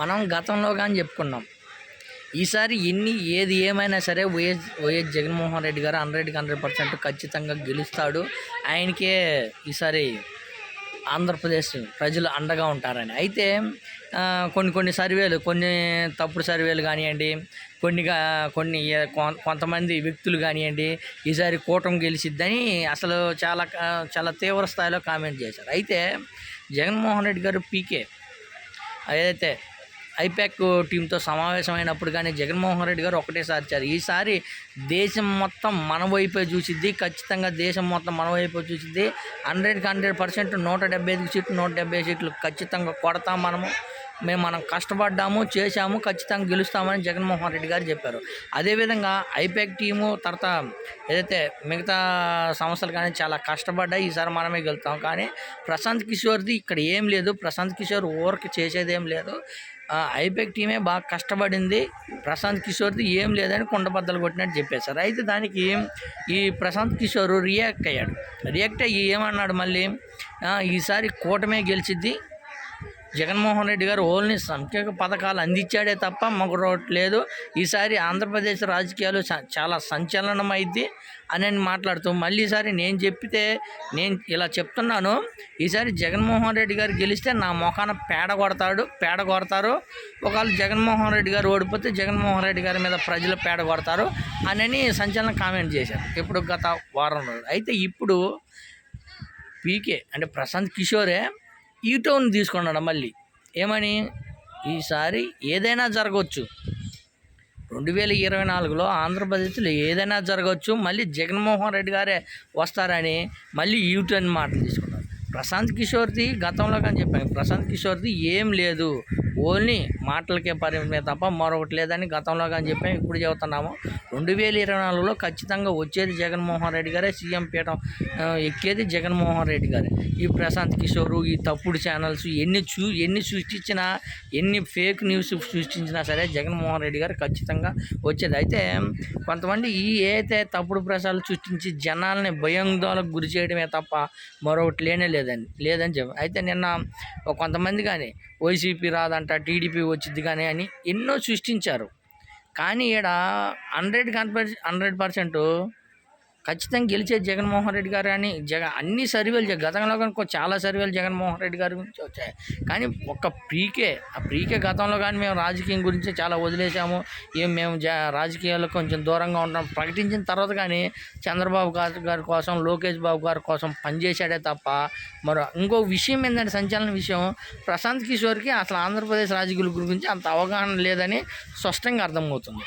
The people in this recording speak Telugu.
మనం గతంలో కానీ చెప్పుకున్నాం. ఈసారి ఎన్ని ఏది ఏమైనా సరే వైఎస్ వైఎస్ జగన్మోహన్ రెడ్డి గారు హండ్రెడ్కి హండ్రెడ్ పర్సెంట్ ఖచ్చితంగా గెలుస్తాడు. ఆయనకే ఈసారి ఆంధ్రప్రదేశ్ ప్రజలు అండగా ఉంటారని. అయితే కొన్ని కొన్ని సర్వేలు కొన్ని తప్పుడు సర్వేలు కానివ్వండి కొన్ని కొన్ని కొంతమంది వ్యక్తులు కానివ్వండి ఈసారి కూటమి గెలిచిద్దని అసలు చాలా చాలా తీవ్ర స్థాయిలో కామెంట్ చేశారు. అయితే జగన్మోహన్ రెడ్డి గారు పీకే. ఏదైతే ఐపాక్ టీంతో సమావేశమైనప్పుడు కానీ జగన్మోహన్ రెడ్డి గారు ఒకటేసారి ఇచ్చారు ఈసారి దేశం మొత్తం మన వైపే చూసిద్ది ఖచ్చితంగా దేశం మొత్తం మన వైపే చూసిద్ది. హండ్రెడ్కి హండ్రెడ్ పర్సెంట్ నూట డెబ్బై ఐదు సీట్లు నూట డెబ్బై సీట్లు ఖచ్చితంగా కొడతాం మనము. మేము మనం కష్టపడ్డాము చేశాము ఖచ్చితంగా గెలుస్తామని జగన్మోహన్ రెడ్డి గారు చెప్పారు. అదేవిధంగా ఐపాక్ టీము తర్వాత ఏదైతే మిగతా సంస్థలు కానీ చాలా కష్టపడ్డాయి ఈసారి మనమే గెలుస్తాం. కానీ ప్రశాంత్ కిషోర్ది ఇక్కడ ఏం లేదు. ప్రశాంత్ కిషోర్ ఓవర్కి చేసేదేం లేదు. ఐపెక్ టీమే బాగా కష్టపడింది. ప్రశాంత్ కిషోర్ది ఏం లేదని కుండబద్దలు కొట్టినట్టు చెప్పేశారు. అయితే దానికి ఈ ప్రశాంత్ కిషోర్ రియాక్ట్ అయ్యాడు. రియాక్ట్ అయ్యి ఏమన్నాడు మళ్ళీ? ఈసారి కూటమే గెలిచిద్ది. జగన్మోహన్ రెడ్డి గారు ఓన్లీ సంఖ్యక పథకాలు అందించాడే తప్ప మరొకటి లేదు. ఈసారి ఆంధ్రప్రదేశ్ రాజకీయాలు చాలా సంచలనం అని మాట్లాడుతూ మళ్ళీ ఈసారి నేను చెప్పితే నేను ఇలా చెప్తున్నాను ఈసారి జగన్మోహన్ రెడ్డి గారు గెలిస్తే నా మొఖాన పేడ కొడతాడు పేడ కొడతారు. ఒకవేళ జగన్మోహన్ రెడ్డి గారు ఓడిపోతే జగన్మోహన్ రెడ్డి గారి మీద ప్రజలు పేడ కొడతారు అని సంచలనం కామెంట్ చేశారు. ఇప్పుడు గత వారం రోజులు. అయితే ఇప్పుడు పీకే అంటే ప్రశాంత్ కిషోరే ఈ టోన్ తీసుకున్నాడు మళ్ళీ? ఏమని? ఈసారి ఏదైనా జరగవచ్చు రెండు వేల ఇరవై నాలుగులో ఆంధ్రప్రదేశ్లో ఏదైనా జరగవచ్చు మళ్ళీ జగన్మోహన్ రెడ్డి గారే వస్తారని మళ్ళీ యూటర్న్ మాటలు తీసుకున్నారు. ప్రశాంత్ కిషోర్ది గతంలో కానీ చెప్పాను. ప్రశాంత్ కిషోర్ది ఏం లేదు. ఓన్లీ మాటలకే పరిమితమే తప్ప మరొకటి లేదని గతంలో కానీ చెప్పాము ఇప్పుడు చెబుతున్నాము. రెండు వేల ఇరవై నాలుగులో ఖచ్చితంగా వచ్చేది జగన్మోహన్ రెడ్డి గారే సీఎం పీఠం ఎక్కేది జగన్మోహన్ రెడ్డి గారే. ఈ ప్రశాంత్ కిషోర్ ఈ తప్పుడు ఛానల్స్ ఎన్ని చూ ఎన్ని సృష్టించినా ఎన్ని ఫేక్ న్యూస్ సృష్టించినా సరే జగన్మోహన్ రెడ్డి గారు ఖచ్చితంగా వచ్చేది. అయితే కొంతమంది ఈ ఏదైతే తప్పుడు ప్రసారాలు సృష్టించి జనాల్ని భయందోళకు గురి చేయడమే తప్ప మరొకటి లేనే లేదని లేదని చెప్పి అయితే నిన్న కొంతమంది కానీ వైసీపీ రాదంట టీడీపీ వచ్చింది కానీ అని ఎన్నో సృష్టించారు. కానీ ఈడ హండ్రెడ్ హండ్రెడ్ పర్సెంట్ ఖచ్చితంగా గెలిచే జగన్మోహన్ రెడ్డి గారు అని జగ అన్ని సర్వేలు జ- గతంలో కనుక చాలా సర్వేలు జగన్మోహన్ రెడ్డి గారి గురించి వచ్చాయి. కానీ ఒక్క ప్రీకే ఆ ప్రీకే గతంలో కానీ మేము రాజకీయం గురించి చాలా వదిలేసాము ఏం మేము జ రాజకీయాల్లో కొంచెం దూరంగా ఉంటాం ప్రకటించిన తర్వాత కానీ చంద్రబాబు గారి గారి కోసం లోకేష్ బాబు గారి కోసం పనిచేశాడే తప్ప మరో ఇంకో విషయం ఏంటంటే సంచలన విషయం ప్రశాంత్ కిషోర్కి అసలు ఆంధ్రప్రదేశ్ రాజకీయాల గురించి అంత అవగాహన లేదని స్పష్టంగా అర్థమవుతుంది.